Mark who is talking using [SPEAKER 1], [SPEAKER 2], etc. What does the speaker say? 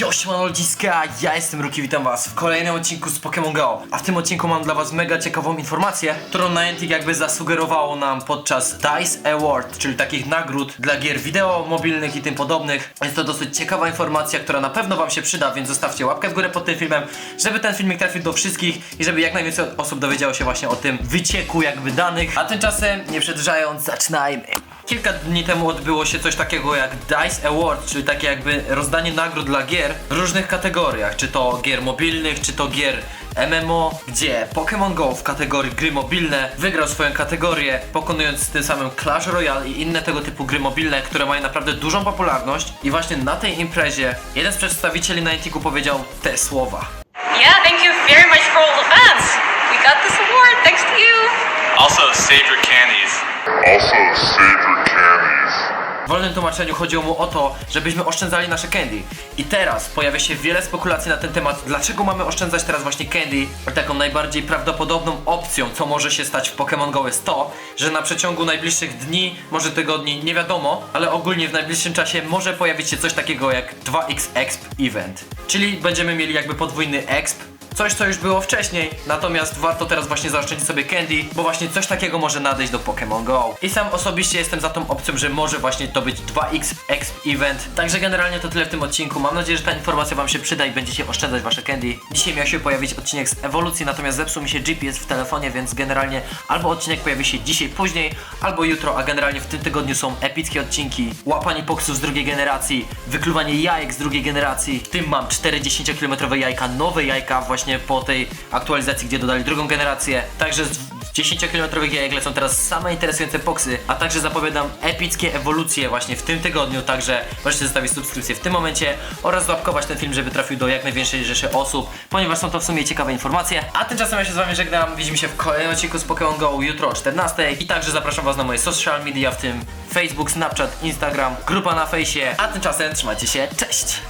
[SPEAKER 1] Jośman Ludziska, ja jestem Ruki, witam was w kolejnym odcinku z Pokémon Go. A w tym odcinku mam dla was mega ciekawą informację, którą Niantic jakby zasugerowało nam podczas DICE Award, czyli takich nagród dla gier wideo, mobilnych i tym podobnych. Jest to dosyć ciekawa informacja, która na pewno wam się przyda, więc zostawcie łapkę w górę pod tym filmem, żeby ten filmik trafił do wszystkich i żeby jak najwięcej osób dowiedziało się właśnie o tym wycieku jakby danych. A tymczasem, nie przedłużając, zaczynajmy. Kilka dni temu odbyło się coś takiego jak DICE Award, czyli takie jakby rozdanie nagród dla gier w różnych kategoriach, czy to gier mobilnych, czy to gier MMO, gdzie Pokémon Go w kategorii gry mobilne wygrał swoją kategorię, pokonując tym samym Clash Royale i inne tego typu gry mobilne, które mają naprawdę dużą popularność. I właśnie na tej imprezie jeden z przedstawicieli Nianticu powiedział te słowa.
[SPEAKER 2] Yeah, thank you very much for all the fans. We got this award thanks to you.
[SPEAKER 3] Also, save your candies.
[SPEAKER 4] Also, save your
[SPEAKER 1] wolnym tłumaczeniu chodziło mu o to, żebyśmy oszczędzali nasze candy. I teraz pojawia się wiele spekulacji na ten temat, dlaczego mamy oszczędzać teraz właśnie candy. Taką najbardziej prawdopodobną opcją, co może się stać w Pokémon Go jest to, że na przeciągu najbliższych dni, może tygodni, nie wiadomo, ale ogólnie w najbliższym czasie może pojawić się coś takiego jak 2x Exp Event. Czyli będziemy mieli jakby podwójny exp, Coś, co już było wcześniej, natomiast warto teraz właśnie zaoszczędzić sobie Candy, bo właśnie coś takiego może nadejść do Pokémon Go. I sam osobiście jestem za tą opcją, że może właśnie to być 2x Exp Event. Także generalnie to tyle w tym odcinku. Mam nadzieję, że ta informacja Wam się przyda i będziecie oszczędzać Wasze Candy. Dzisiaj miał się pojawić odcinek z ewolucji, natomiast zepsuł mi się GPS w telefonie, więc generalnie albo odcinek pojawi się dzisiaj później, albo jutro, a generalnie w tym tygodniu są epickie odcinki. Łapanie poksów z drugiej generacji, wykluwanie jajek z drugiej generacji. W tym mam 40 km jajka, nowe jajka właśnie po tej aktualizacji, gdzie dodali drugą generację. Także z 10-kilometrowych jajek lecą teraz same interesujące poksy, a także zapowiadam epickie ewolucje właśnie w tym tygodniu, także możecie zostawić subskrypcję w tym momencie oraz złapkować ten film, żeby trafił do jak największej rzeszy osób, ponieważ są to w sumie ciekawe informacje. A tymczasem ja się z wami żegnam, widzimy się w kolejnym odcinku z Pokémon Go jutro o 14 i także zapraszam was na moje social media, w tym Facebook, Snapchat, Instagram, grupa na fejsie, a tymczasem trzymajcie się, cześć!